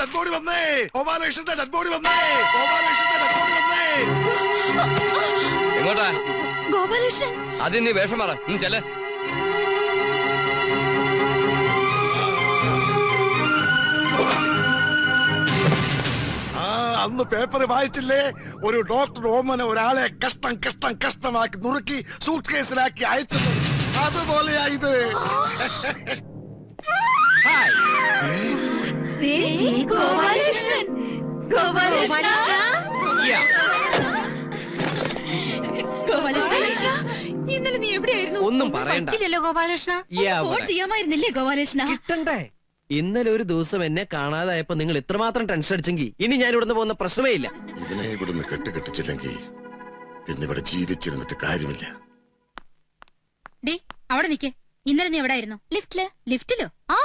Dead body വന്നേ. ഗോപാലകൃഷ്ണന്റെ dead body വന്നേ. ഗോപാലകൃഷ്ണന്റെ dead body വന്നേ. എങ്ങോട്ടാ? ഗോപാലകൃഷ്ണൻ. ആദ്യം നീ വേഷം മാറ. ചെല്ല. ആ അന്ന് പേപ്പർ വായിച്ചില്ലേ? ഒരു ഡോക്ടർ ഓമന ഒരാളെ കഷ്ടം കഷ്ടം കഷ്ടമാക്കി നുറുക്കി സൂട്ട് കേസിലാക്കി അയച്ചത് അതുപോലെയായി ഗോപാലകൃഷ്ണൻ. ഗോപാലകൃഷ്ണ. ഗോപാലകൃഷ്ണ ഇന്നലെ നീ എവിടെയായിരുന്നു? ഒന്നും പറയണ്ട. പറ്റില്ലല്ലോ ഗോപാലകൃഷ്ണ. ഫോൺ. ചെയ്യാമായിരുന്നില്ലേ ഗോപാലകൃഷ്ണ? കിട്ടണ്ടേ? ഇന്നലെ ഒരു ദിവസം എന്നെ കാണാതായപ്പോ നിങ്ങൾ ഇത്രമാത്രം ടെൻഷൻ അടിച്ചെങ്കിൽ ഇനി ഞാൻ ഇവിടുന്ന് പോകുന്ന പ്രശ്നമേ ഇല്ല. ഇവനെ ഇവിടുന്ന് കെട്ടുകെട്ടിച്ചില്ലെങ്കിൽ പിന്നെ ഇവിടെ ജീവിച്ചിരുന്നിട്ട് കാര്യമില്ല. ഡേ അവിടെ നിക്കേ. ഇന്നലെ നീ എവിടെയായിരുന്നു ലിഫ്റ്റിൽ ലിഫ്റ്റിലോ ആ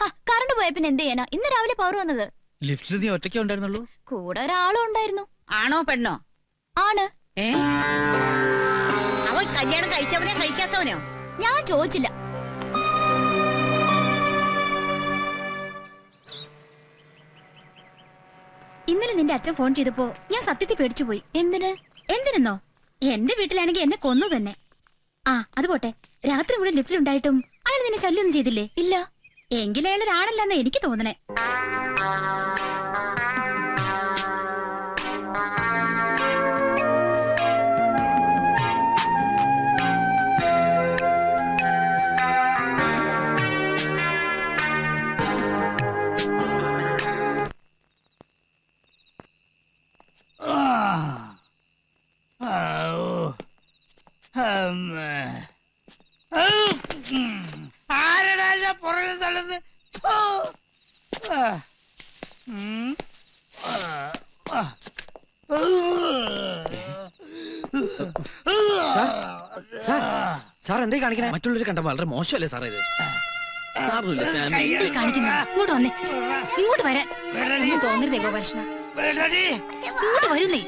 കറണ്ട് പോയ പിന്നെ എന്ത് ചെയ്യാനാ? ഇന്ന് രാവിലെ പവർ വന്നത്. ലിഫ്റ്റിൽ നീ ഒറ്റയ്ക്ക് ഉണ്ടായിരുന്നുള്ളൂ? കൂടെ ഒരാളും ഉണ്ടായിരുന്നു. ആണോ പെണ്ണോ? ആണ്. ഏ? അവൻ കല്യാണം കഴിച്ചവനെ കഴിക്കാത്തവനോ? ഞാൻ ചോദിച്ചില്ല. ഇന്നലെ നിന്റെ അച്ഛൻ ഫോൺ ചെയ്തപ്പോ ഞാൻ സത്യത്തിൽ പേടിച്ചു പോയി. എന്തിന്? എന്തിനെന്നോ? എന്റെ വീട്ടിലാണെങ്കിൽ എന്നെ കൊന്നു തന്നെ. ആ അത് പോട്ടെ. രാത്രി മുഴുവൻ ലിഫ്റ്റിൽ ഉണ്ടായിട്ടും അയാൾ നിന്നെ ശല്യൊന്നും ചെയ്തില്ലേ? ഇല്ല. എങ്കിലും അയാൾ എനിക്ക് തോന്നണേ. ആരടല്ല പുറകെ തള്ളുന്നത് ഫോ. ആ. ഉം. ആ. ആ. സാർ എന്തേ കാണിക്കണേ മറ്റുള്ളവർ കണ്ട വളരെ മോശമല്ലേ സാറേ ഇത് ഇങ്ങോട്ട് വന്നേ ഇങ്ങോട്ട് വരാൻ തോന്നരുതേ ഗോപാലകൃഷ്ണ. ഇങ്ങോട്ട് വരുന്നേ.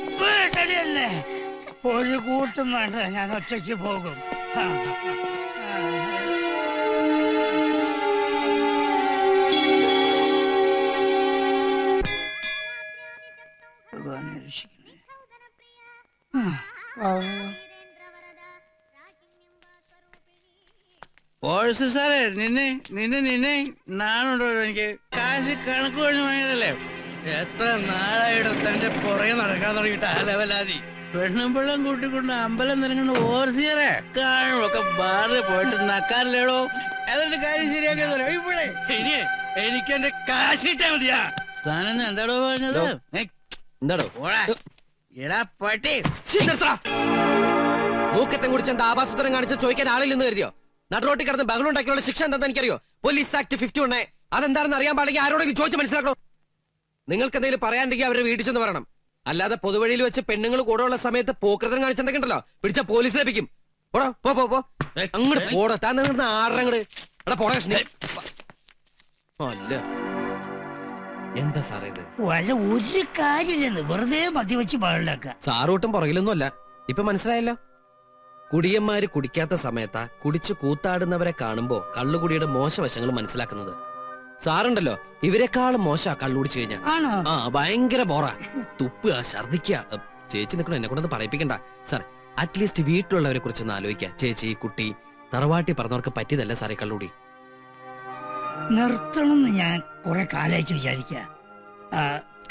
ഒരു കൂട്ടും വേണ്ട ഞാൻ ഒറ്റയ്ക്ക് പോകും പോഴ്സ് സാറേ നിന്നെ നിന്നെ നിന്നെ നാണുണ്ടോ എനിക്ക്? കാശ് കണക്ക് കഴിഞ്ഞ് വാങ്ങിയതല്ലേ? എത്ര നാളായിട്ട് തന്റെ പുറകെ നടക്കാൻ തുടങ്ങിയിട്ട് ആ ലെവലാതി. പെണ്ണും പിള്ളം കൂട്ടിക്കൊണ്ട് അമ്പലം നിറങ്ങുന്ന ഓർസിയറെ കാണുമൊക്കെ ബാറിൽ പോയിട്ട് നക്കാറില്ലേടോ? എന്നിട്ട് കാര്യം ശരിയാക്കിയതല്ലോ ഇവിടെ ഇനി എനിക്ക് എന്റെ കാശ് കിട്ടാ മതിയാ. താനെന്ന് എന്താടോ പറഞ്ഞത്. എന്താടോ. എടാ പട്ടി. മൂക്കത്തെ കുടിച്ച് എന്താ ആഭാസത്തരം കാണിച്ച് ചോദിക്കാൻ ആളില്ലെന്ന് കരുതിയോ? നടുറോട്ടി കിടന്ന് ബഹളം ഉണ്ടാക്കിയുള്ള ശിക്ഷ എന്താണെന്ന് എനിക്കറിയോ? പോലീസ് ആക്ട് ഫിഫ്റ്റി ഉണ്ടേ അതെന്താണെന്ന് അറിയാൻ പാടില്ല ആരോടെങ്കിലും ചോദിച്ച് മനസ്സിലാക്കണോ? നിങ്ങൾക്ക് എന്തെങ്കിലും പറയാണ്ടെങ്കിൽ അവരെ വീട്ടിൽ ചെന്ന് പറയണം അല്ലാതെ പൊതുവഴിയിൽ വെച്ച് പെണ്ണുങ്ങൾ കൂടെ ഉള്ള സമയത്ത് പോക്കൃതം കാണിച്ചിട്ടുണ്ടല്ലോ പിടിച്ച പോലീസ് ലഭിക്കും. പോടോ പോ പോ പോ. അങ്ങോട്ട് പോടോ. താൻ ആറങ്ങട് എടാ പോടാ കൃഷ്ണ. അല്ല. എന്താ സാറേ ഇത്? വല്ല ഒരു കാര്യമില്ലെന്ന്. വെറുതെ മദ്യവെച്ച് പാടില്ലാക്ക സാറൂട്ടും പുറകിലൊന്നും അല്ല ഇപ്പൊ മനസ്സിലായല്ലോ? കുടിയന്മാര് കുടിക്കാത്ത സമയത്താ കുടിച്ചു കൂത്താടുന്നവരെ കാണുമ്പോ കള്ളുകുടിയുടെ മോശവശങ്ങൾ മനസ്സിലാക്കുന്നത്. സാറുണ്ടല്ലോ ഇവരെക്കാളും മോശ കള്ളുടിച്ചു കഴിഞ്ഞാ. ആണോ? ആ ഭയങ്കര ബോറ. തുപ്പുക ഛർദിക്കുക ചേച്ചി നിൽക്കണം എന്നെ കൊണ്ടൊന്ന് പറയിപ്പിക്കണ്ട. സാർ അറ്റ്ലീസ്റ്റ് വീട്ടിലുള്ളവരെ കുറിച്ചൊന്ന് ആലോചിക്കുക ചേച്ചി കുട്ടി തറവാട്ടി പറഞ്ഞവർക്ക് പറ്റിയതല്ല സാറേ കള്ളുടി നിർത്തണമെന്ന് ഞാൻ കുറെ കാലായിട്ട് വിചാരിക്ക.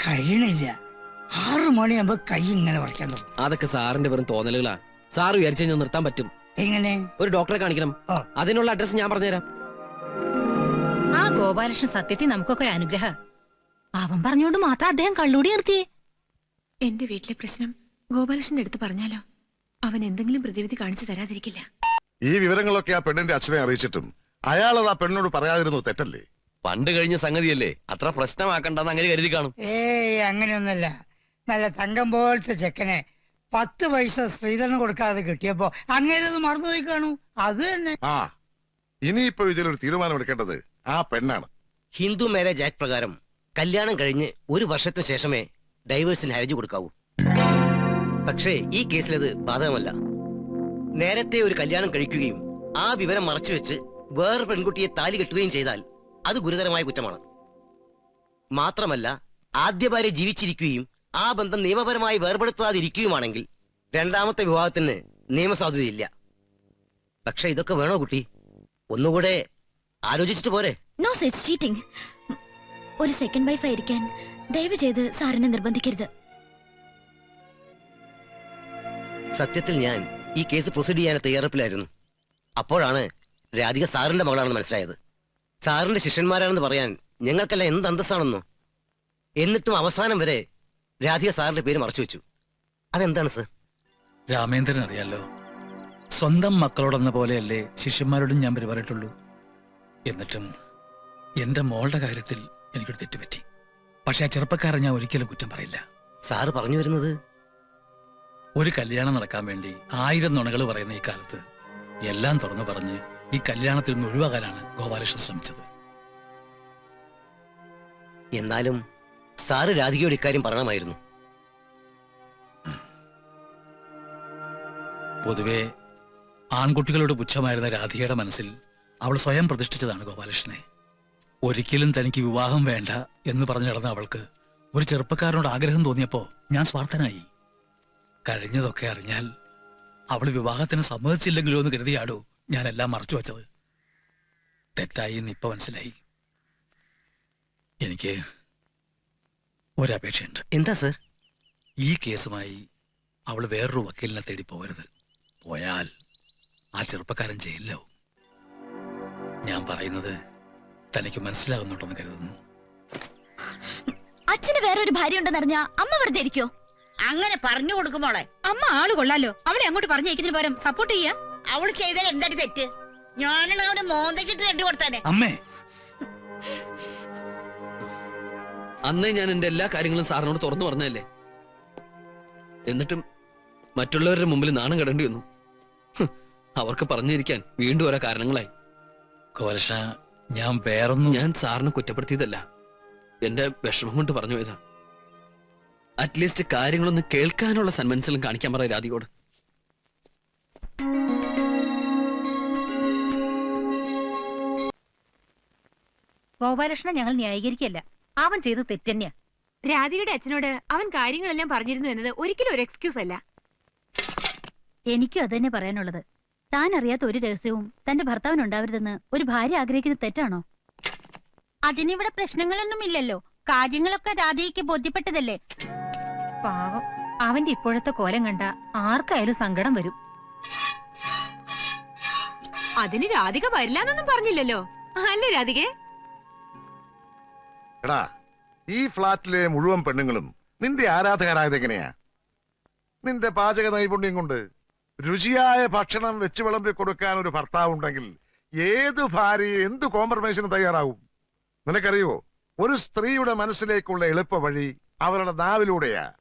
കഴിയണില്ല. ആറു മണിയാകുമ്പോ കൈ ഇങ്ങനെ പറിക്കാൻ തുടങ്ങും. അതൊക്കെ സാറിന്റെ വെറും തോന്നലുകളാ. സാർ വിചാരിച്ചു കഴിഞ്ഞാൽ നിർത്താൻ പറ്റും. എങ്ങനെ? ഒരു ഡോക്ടറെ കാണിക്കണം. അതിനുള്ള അഡ്രസ് ഞാൻ പറഞ്ഞുതരാം. ആ ഗോപാലകൃഷ്ണൻ സത്യത്തിൽ നമുക്കൊക്കെ ഒരു അനുഗ്രഹ. അവൻ പറഞ്ഞോണ്ട് മാത്രം അദ്ദേഹം കള്ളൂടി നിർത്തിയേ. എന്റെ വീട്ടിലെ പ്രശ്നം ഗോപാലകൃഷ്ണന്റെ അടുത്ത് പറഞ്ഞാലോ? അവൻ എന്തെങ്കിലും പ്രതിവിധി കാണിച്ചു തരാതിരിക്കില്ല. ഈ വിവരങ്ങളൊക്കെ ആ പെണ്ണിന്റെ അച്ഛനെ അറിയിച്ചിട്ടും അയാളത് ആ പെണ്ണോട് പറയാതിരുന്നു തെറ്റല്ലേ? പണ്ട് കഴിഞ്ഞ സംഗതിയല്ലേ. അത്ര പ്രശ്നമാക്കണ്ടെന്ന് അങ്ങനെ കരുതി കാണും. ഏയ് അങ്ങനെയൊന്നല്ല നല്ല തങ്കം പോലത്തെ ചെക്കനെ പത്ത് പൈസ സ്ത്രീധനം കൊടുക്കാതെ കിട്ടിയപ്പോ അങ്ങനെ അത് മറന്നുപോയി കാണൂ. അത് തന്നെ. ആ ഇനിയിപ്പോ ഇതിലൊരു തീരുമാനം എടുക്കേണ്ടത് ആ പെണ്ണാണ്. ഹിന്ദു മാരേജ് ആക്ട് പ്രകാരം കല്യാണം കഴിഞ്ഞ് ഒരു വർഷത്തിന് ശേഷമേ ഡൈവേഴ്സിന് ഹരജ് കൊടുക്കാവൂ. പക്ഷേ ഈ കേസിലത് അത് ബാധകമല്ല. നേരത്തെ ഒരു കല്യാണം കഴിക്കുകയും ആ വിവരം മറച്ചുവെച്ച് വേറെ പെൺകുട്ടിയെ താലി കെട്ടുകയും ചെയ്താൽ അത് ഗുരുതരമായ കുറ്റമാണ്. മാത്രമല്ല ആദ്യ ഭാര്യ ജീവിച്ചിരിക്കുകയും ആ ബന്ധം നിയമപരമായി വേർപെടുത്താതിരിക്കുകയുമാണെങ്കിൽ രണ്ടാമത്തെ വിവാഹത്തിന് നിയമസാധുതയില്ല. പക്ഷെ ഇതൊക്കെ വേണോ കുട്ടി? ഒന്നുകൂടെ ആലോചിച്ചിട്ട് പോരെ. നോ ചീറ്റിംഗ് ഒരു സെക്കൻഡ് വൈഫ് ആയിരിക്കാൻ ദയവ് ചെയ്ത് സാറിനെ നിർബന്ധിക്കരുത്. സത്യത്തിൽ ഞാൻ ഈ കേസ് പ്രൊസീഡ് ചെയ്യാൻ തയ്യാറെടുപ്പിലായിരുന്നു. അപ്പോഴാണ് രാധിക സാറിന്റെ മകളാണെന്ന് മനസ്സിലായത്. സാറിന്റെ ശിഷ്യന്മാരാണെന്ന് പറയാൻ ഞങ്ങൾക്കെല്ലാം എന്ത് അന്തസ്സാണെന്നോ? എന്നിട്ടും അവസാനം വരെ രാധിക സാറിന്റെ പേര് മറച്ചു വെച്ചു. അതെന്താണ് സർ? രാമേന്ദ്രൻ അറിയാലോ സ്വന്തം മക്കളോടെന്ന പോലെയല്ലേ ശിഷ്യന്മാരോടും ഞാൻ പെരുമാറിയിട്ടുള്ളൂ എന്നിട്ടും എന്റെ മോളുടെ കാര്യത്തിൽ എനിക്കൊരു തെറ്റുപറ്റി. പക്ഷെ ആ ചെറുപ്പക്കാരെ ഞാൻ ഒരിക്കലും കുറ്റം പറയില്ല. സാറ് പറഞ്ഞു വരുന്നത്? ഒരു കല്യാണം നടക്കാൻ വേണ്ടി ആയിരം നുണകൾ പറയുന്ന ഈ കാലത്ത് എല്ലാം തുറന്നു പറഞ്ഞ് ഈ കല്യാണത്തിൽ നിന്ന് ഒഴിവാകാനാണ് ഗോപാലകൃഷ്ണൻ ശ്രമിച്ചത്. എന്നാലും സാറ് രാധികയോട് ഇക്കാര്യം പറയണമായിരുന്നു. പൊതുവെ ആൺകുട്ടികളോട് പുച്ഛമായിരുന്ന രാധികയുടെ മനസ്സിൽ അവൾ സ്വയം പ്രതിഷ്ഠിച്ചതാണ് ഗോപാലകൃഷ്ണനെ. ഒരിക്കലും തനിക്ക് വിവാഹം വേണ്ട എന്ന് പറഞ്ഞു നടന്ന അവൾക്ക് ഒരു ചെറുപ്പക്കാരനോട് ആഗ്രഹം തോന്നിയപ്പോൾ ഞാൻ സ്വാർത്ഥനായി. കഴിഞ്ഞതൊക്കെ അറിഞ്ഞാൽ അവൾ വിവാഹത്തിന് സമ്മതിച്ചില്ലെങ്കിലോ എന്ന് കരുതിയാടോ ഞാൻ എല്ലാം മറച്ചു വച്ചത്. തെറ്റായി എന്ന് ഇപ്പൊ മനസ്സിലായി. എനിക്ക് ഒരപേക്ഷയുണ്ട്. എന്താ സർ? ഈ കേസുമായി അവൾ വേറൊരു വക്കീലിനെ തേടി പോകരുത്. പോയാൽ ആ ചെറുപ്പക്കാരൻ ജയിലിലാവും. ഞാൻ പറയുന്നത് തനിക്ക് മനസ്സിലാകുന്നുണ്ടെന്ന് കരുതുന്നു. അച്ഛന് വേറൊരു ഒരു ഭാര്യ ഉണ്ടെന്നറിഞ്ഞ അമ്മ വെറുതെ ഇരിക്കോ? അങ്ങനെ പറഞ്ഞു കൊടുക്കുമോളെ അമ്മ ആൾ കൊള്ളാലോ. അവളെ അങ്ങോട്ട് പറഞ്ഞേക്കുന്നതിന് പകരം സപ്പോർട്ട് ചെയ്യാ. അവൾ ചെയ്ത എന്താടി തെറ്റ്? ഞാനാണ് അവന് മോന്തക്കിട്ട് രണ്ടു കൊടുത്താനെ അമ്മേ. അന്നേ ഞാൻ എന്റെ എല്ലാ കാര്യങ്ങളും സാറിനോട് തുറന്നു പറഞ്ഞല്ലേ എന്നിട്ടും മറ്റുള്ളവരുടെ മുമ്പിൽ നാണം കെടേണ്ടി വന്നു. അവർക്ക് പറഞ്ഞിരിക്കാൻ വീണ്ടും ഓരോ കാരണങ്ങളായി. കോലഷ ഞാൻ വേറൊന്നും ഞാൻ സാറിനെ കുറ്റപ്പെടുത്തിയതല്ല. എന്റെ വിഷമം കൊണ്ട് പറഞ്ഞു പോയതാ. അറ്റ്ലീസ്റ്റ് കാര്യങ്ങളൊന്ന് കേൾക്കാനുള്ള സന്മനസ്സിലും കാണിക്കാൻ പറയാം രാധികോട് ഗോപാലകൃഷ്ണൻ ഞങ്ങൾ ന്യായീകരിക്കല്ല അവൻ ചെയ്ത് തെറ്റന്നെയാ രാധികയുടെ അച്ഛനോട് അവൻ കാര്യങ്ങളെല്ലാം പറഞ്ഞിരുന്നു എന്നത് ഒരിക്കലും ഒരു എക്സ്ക്യൂസ് അല്ല. എനിക്കും അതന്നെ പറയാനുള്ളത്. താൻ അറിയാത്ത ഒരു രഹസ്യവും തന്റെ ഭർത്താവിന് ഉണ്ടാവരുതെന്ന് ഒരു ഭാര്യ ആഗ്രഹിക്കുന്നത് തെറ്റാണോ? അതിനിവിടെ പ്രശ്നങ്ങളൊന്നും ഇല്ലല്ലോ. കാര്യങ്ങളൊക്കെ രാധയ്ക്ക് ബോധ്യപ്പെട്ടതല്ലേ? പാവം. അവന്റെ ഇപ്പോഴത്തെ കോലം കണ്ട ആർക്കായാലും സങ്കടം വരും. അതിന് രാധിക വരില്ലാന്നൊന്നും പറഞ്ഞില്ലല്ലോ. അല്ലേ രാധികേ? എടാ ഈ ഫ്ലാറ്റിലെ മുഴുവൻ പെണ്ണുങ്ങളും നിന്റെ ആരാധകരായത് എങ്ങനെയാ? നിന്റെ പാചക നൈപുണ്യം കൊണ്ട് രുചിയായ ഭക്ഷണം വെച്ച് വിളമ്പി കൊടുക്കാൻ ഒരു ഭർത്താവ് ഉണ്ടെങ്കിൽ ഏത് ഭാര്യ എന്ത് കോംപ്രമൈസിന് തയ്യാറാവും? നിനക്കറിയോ ഒരു സ്ത്രീയുടെ മനസ്സിലേക്കുള്ള എളുപ്പ വഴി അവരുടെ നാവിലൂടെയാ.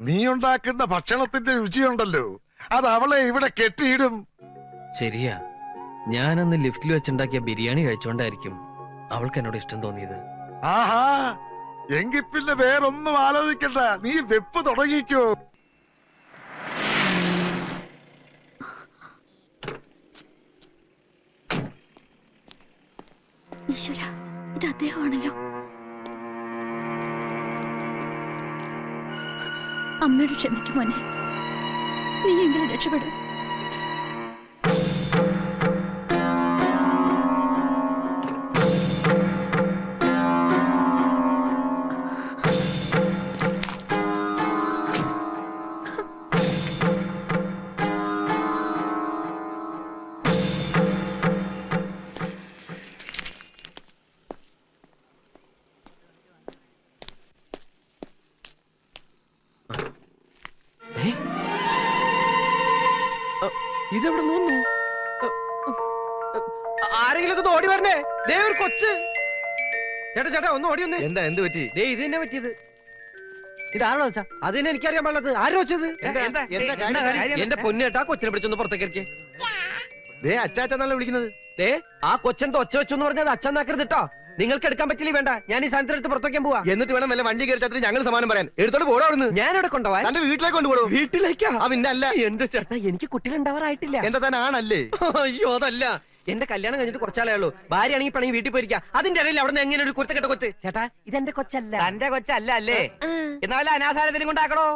നീ ഉണ്ടാക്കുന്ന ഭക്ഷണത്തിന്റെ രുചിയുണ്ടല്ലോ അത് അവളെ ഇവിടെ കെട്ടിയിടും. ശരിയാ. ഞാനന്ന് ലിഫ്റ്റിൽ വെച്ചുണ്ടാക്കിയ ബിരിയാണി കഴിച്ചോണ്ടായിരിക്കും അവൾക്ക് എന്നോട് ഇഷ്ടം തോന്നിയത്. ആഹാ എങ്കിൽ പിന്നെ വേറൊന്നും ആലോചിക്കണ്ട. നീ വെപ്പ് തുടങ്ങിക്കോ. ഈശ്വര ഇത് അദ്ദേഹമാണല്ലോ. അമ്മയോട് ക്ഷമിക്കുമോനെ നീ എങ്കിലും രക്ഷപ്പെടും. ആരെങ്കിലും ഒന്ന് ഓടി വരണേ. ദേ ഒരു കൊച്ച്. ചേട്ടാ ചേട്ടാ ഒന്ന് ഓടി വന്നേ. എന്താ എന്ത് പറ്റി? ദേ ഇത് തന്നെ പറ്റിയത്. ഇതാണോ വെച്ചാ അത് തന്നെ എനിക്കറിയാൻ പാടുള്ളത് ആരോ വെച്ചത്? എന്താ- എന്താ കാര്യം? എന്റെ പൊന്നേട്ടാ കൊച്ചിനെ പിടിച്ചൊന്ന് പുറത്തേക്ക് ഇറക്കിയേ. ദേ അച്ചാച്ചന്നല്ല വിളിക്കുന്നത്? ദേ ആ കൊച്ചെന്ത് ഒച്ച വെച്ചു എന്ന് പറഞ്ഞത് അച്ഛൻ നാക്കരുത് കേട്ടോ നിങ്ങൾക്ക് എടുക്കാൻ പറ്റില്ല വേണ്ട. ഞാൻ ഈ സാധനത്തിന് എടുത്ത് പുറത്തേക്കാൻ പോവാ. എന്നിട്ട് വേണം വല്ല വണ്ടി കയറി ചത്തിട്ട് ഞങ്ങൾ സമാനം പറയാൻ. എടുത്തോണ്ട് പോടോ അവിടുന്ന്. ഞാൻ ഇവിടെ കൊണ്ടുപോവാ. തന്റെ വീട്ടിലേക്ക് കൊണ്ടുപോകും വീട്ടിലേക്കാ? അവന്റെ അല്ല. എന്റെ ചേട്ടാ എനിക്ക് കുട്ടികൾ ഉണ്ടാവാറായിട്ടില്ല എന്റെ തന്നെ ആണല്ലേ അയ്യോ അതല്ല. എന്റെ കല്യാണം കഴിഞ്ഞിട്ട് കുറച്ചാളേ ഉള്ളൂ. ഭാര്യയാണെങ്കിൽ പണി വീട്ടിൽ പോയിരിക്കാം. അതിന്റെ ഇടയിൽ അവിടെ എങ്ങനെ ഒരു കുരുത്തക്കെട്ട കൊച്ച്? ചേട്ടാ ഇതെന്റെ കൊച്ചല്ല. തന്റെ കൊച്ചല്ല അല്ലേ? എന്നാലും അനാഥാരത്തിനും കൊണ്ടാക്കണോ?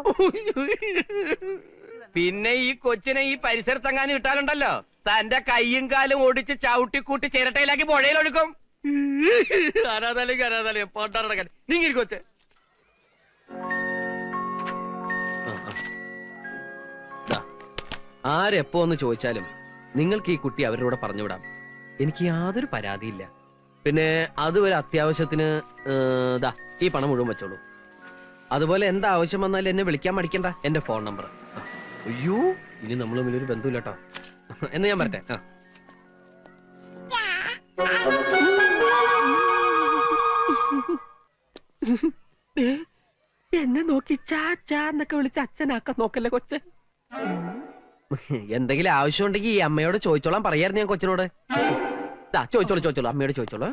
പിന്നെ ഈ കൊച്ചിനെ ഈ പരിസരത്തെങ്ങാനും ഇട്ടാലുണ്ടല്ലോ. തന്റെ കൈയും കാലും ഓടിച്ച് ചവിട്ടിക്കൂട്ടി ചിരട്ടയിലാക്കി പുഴയിലൊഴുക്കും അനാഥാലയം അനാഥാലയം. പോട്ടാറടക്കാൻ നീങ്ങി കൊച്ചെ. ആരെപ്പോ ഒന്ന് ചോദിച്ചാലും നിങ്ങൾക്ക് ഈ കുട്ടി അവരോട് പറഞ്ഞു പറഞ്ഞുവിടാം. എനിക്ക് യാതൊരു പരാതിയില്ല. പിന്നെ അത് ഒരു അത്യാവശ്യത്തിന് ഇതാ ഈ പണം മുഴുവൻ വെച്ചോളൂ. അതുപോലെ എന്താ ആവശ്യം വന്നാലും എന്നെ വിളിക്കാൻ മടിക്കണ്ട എന്റെ ഫോൺ നമ്പർ. അയ്യോ ഇനി നമ്മൾ തമ്മിലൊരു ബന്ധമില്ല കേട്ടോ എന്ന് ഞാൻ പറട്ടെ എന്നെ നോക്കി ചാ എന്നൊക്കെ വിളിച്ച് അച്ഛനാക്ക നോക്കല്ലേ കൊച്ച്? എന്തെങ്കിലും ആവശ്യം ഉണ്ടെങ്കിൽ ഈ അമ്മയോട് ചോദിച്ചോളാം പറയായിരുന്നു ഞാൻ കൊച്ചിനോട്. ദാ, ചോദിച്ചോളൂ ചോദിച്ചോളൂ. അമ്മയോട് ചോദിച്ചോളൂ.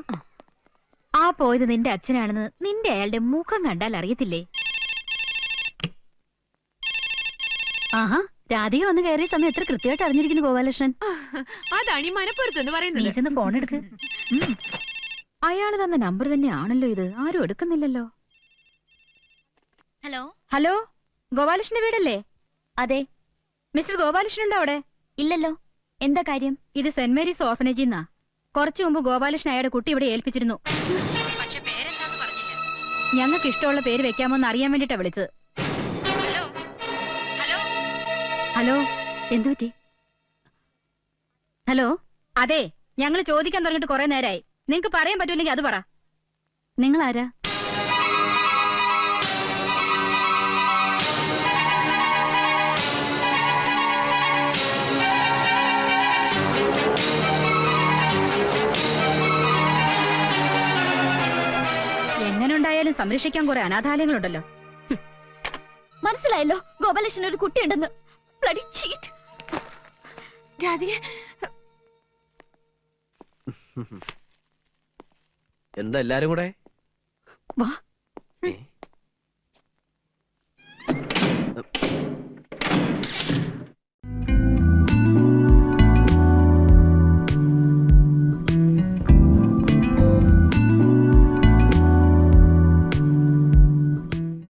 ആ പോയത് നിന്റെ അച്ഛനാണെന്ന് നിന്റെ അയാളുടെ മുഖം കണ്ടാൽ അറിയത്തില്ലേ? ആഹാ രാധിക വന്ന് കയറിയ സമയം എത്ര കൃത്യമായിട്ട് അറിഞ്ഞിരിക്കുന്നു ഗോപാലകൃഷ്ണൻ. അതാണ് ഈ മനപ്പുറത്ത് എന്ന് നീ പറയുന്നത് ചെന്ന് ഫോൺ എടുക്ക്. ഉം. അയാൾ തന്ന നമ്പർ തന്നെ ആണല്ലോ ഇത്. ആരും എടുക്കുന്നില്ലല്ലോ. ഹലോ? ഹലോ ഗോപാലകൃഷ്ണന്റെ വീടല്ലേ? അതെ. മിസ്റ്റർ ഗോപാലകൃഷ്ണൻ ഉണ്ടോ അവിടെ? ഇല്ലല്ലോ. എന്താ കാര്യം? ഇത് സെന്റ് മേരീസ് ഓർഫനേജിൽ നിന്നാ. കുറച്ചു മുമ്പ് ഗോപാലകൃഷ്ണൻ അയാളുടെ കുട്ടി ഇവിടെ ഏൽപ്പിച്ചിരുന്നു. പക്ഷെ പേരെന്താന്ന് പറഞ്ഞില്ല. ഞങ്ങൾക്ക് ഇഷ്ടമുള്ള പേര് വെക്കാമോന്ന് അറിയാൻ വേണ്ടിട്ടാ വിളിച്ചത്. ഹലോ? ഹലോ? ഹലോ? എന്തു പറ്റി? ഹലോ? അതെ ഞങ്ങൾ ചോദിക്കാൻ തുടങ്ങിയിട്ട് കുറെ നേരമായി നിങ്ങൾക്ക് പറയാൻ പറ്റൂലെങ്കിൽ അത് പറ. നിങ്ങൾ ആരാ സംരക്ഷിക്കാൻ കുറെ അനാഥാലയങ്ങളുണ്ടല്ലോ. മനസ്സിലായല്ലോ ഗോപാലകൃഷ്ണൻ ഒരു കുട്ടിയുണ്ടെന്ന്. Bloody cheat. രാധിക. എന്താ എല്ലാരും കൂടെ? വാ.